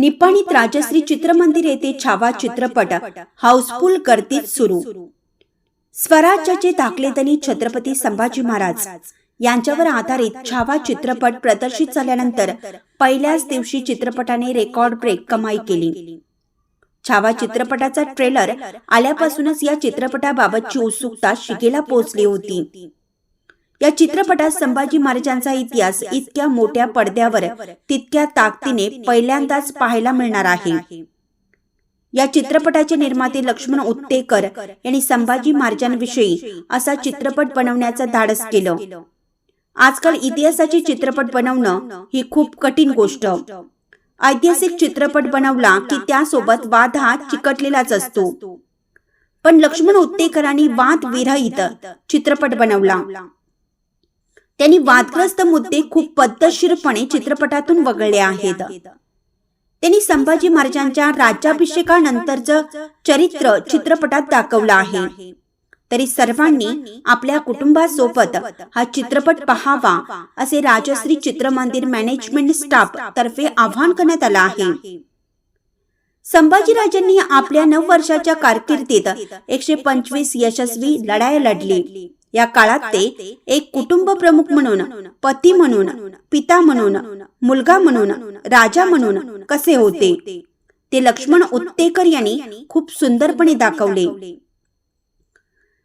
निप्पाणीत राजश्री चित्रमंदिर येथे छावा चित्रपट हाऊसफुल गर्दीत सुरू. स्वराज्याचे दाखलेदनी छत्रपती संभाजी महाराज. यांच्यावर आधारित छावा चित्रपट प्रदर्शित झाल्यानंतर पहिल्याच दिवशी चित्रपटाने रेकॉर्ड ब्रेक कमाई केली. छावा चित्रपटाचा ट्रेलर आल्यापासूनच या चित्रपटाबाबतची उत्सुकता शिगेला पोहोचली होती. या चित्रपटात संभाजी महाराजांचा इतिहास इतक्या मोठ्या पडद्यावर तितक्या ताकदीने पहिल्यांदाच पाहायला मिळणार आहे. या चित्रपटाचे निर्माते लक्ष्मण उत्तेकर यांनी संभाजी महाराजांविषयी असा चित्रपट बनवण्याचं धाडस केलं. आजकाल इतिहासाचे चित्रपट बनवणं ही खूप कठीण गोष्ट. ऐतिहासिक चित्रपट बनवला की त्यासोबत वाद हा चिकटलेलाच असतो. पण लक्ष्मण उत्तेकरांनी वाद विरहित चित्रपट बनवला. त्यांनी वादग्रस्त मुद्दे खूप पद्धतशीरपणे चित्रपटातून वगळले आहेत. त्यांनी संभाजी महाराजांच्या राज्याभिषेकानंतरचं चरित्र चित्रपटात दाखवलं आहे. तरी सर्वांनी आपल्या कुटुंबासोबत हा चित्रपट पहावा असे राजश्री चित्रमंदिर मॅनेजमेंट स्टाफ तर्फे आवाहन करण्यात आलं आहे. संभाजीराजांनी आपल्या नऊ वर्षाच्या कारकिर्दीत एकशे पंचवीस यशस्वी लढाया लढली. या काळात ते एक कुटुंब प्रमुख म्हणून पती म्हणून पिता म्हणून मुलगा म्हणून राजा म्हणून कसे होते? ते लक्ष्मण उत्तेकर यांनी खूप सुंदरपणे दाखवले.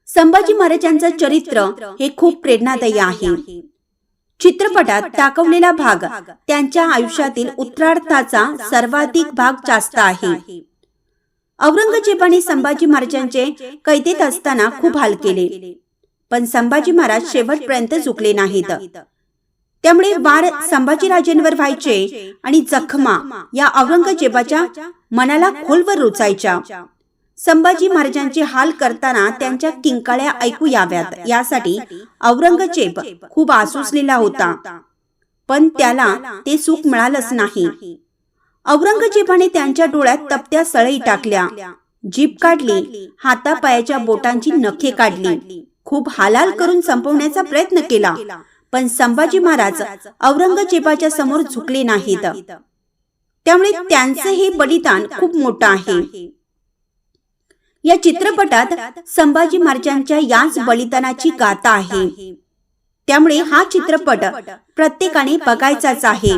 संभाजी महाराजांचं चरित्र हे खूप प्रेरणादायी आहे. चित्रपटात दाखवलेला भाग त्यांच्या आयुष्यातील उत्तरार्थाचा सर्वाधिक भाग जास्त आहे. औरंगजेबाने संभाजी महाराजांचे कैदेत असताना खूप हाल केले. पण संभाजी महाराज शेवटपर्यंत झुकले नाहीत. त्यामुळे वार संभाजीराजांवर व्हायचे आणि जखमा या औरंगजेबाच्या मनाला खोलवर रुचायच्या. संभाजी महाराजांचे हाल करताना त्यांच्या किंकाळ्या ऐकू याव्यात. यासाठी औरंगजेब खूप आसुसलेला होता. पण त्याला ते सुख मिळालंच नाही. औरंगजेबाने त्यांच्या डोळ्यात तपत्या सळई टाकल्या. जीप काढली हातापायाच्या बोटांची नखे काढली. खूप हालाल करून संपवण्याचा प्रयत्न केला पण संभाजी महाराज औरंगजेबाच्या समोर झुकले नाहीत. त्यामुळे त्यांचे हे बलिदान खूप मोठं आहे. या चित्रपटात संभाजी महाराजांच्या याच बलिदानाची गाथा आहे. त्यामुळे हा चित्रपट प्रत्येकाने बघायचाच आहे.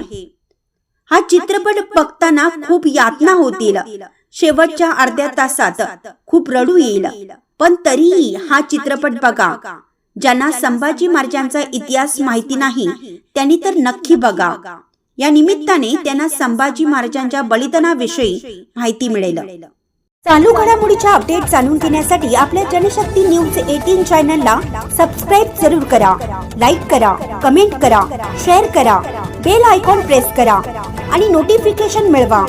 हा चित्रपट बघताना खूप यातना होतील. शेवटच्या अर्ध्या तासात खूप रडू येईल. पण तरीही हा चित्रपट बघा. ज्यांना संभाजी महाराजांचा इतिहास माहिती नाही त्यांनी तर नक्की बघा. या निमित्ताने त्यांना संभाजी महाराजांच्या बलिदानाविषयी माहिती मिळेल. चालू घडामोडीच्या अपडेट जाणून घेण्यासाठी आपल्या जनशक्ती न्यूज एटीन चॅनलला सबस्क्राईब जरूर करा. लाईक करा कमेंट करा शेअर करा बेल आयकॉन प्रेस करा आणि नोटिफिकेशन मिळवा.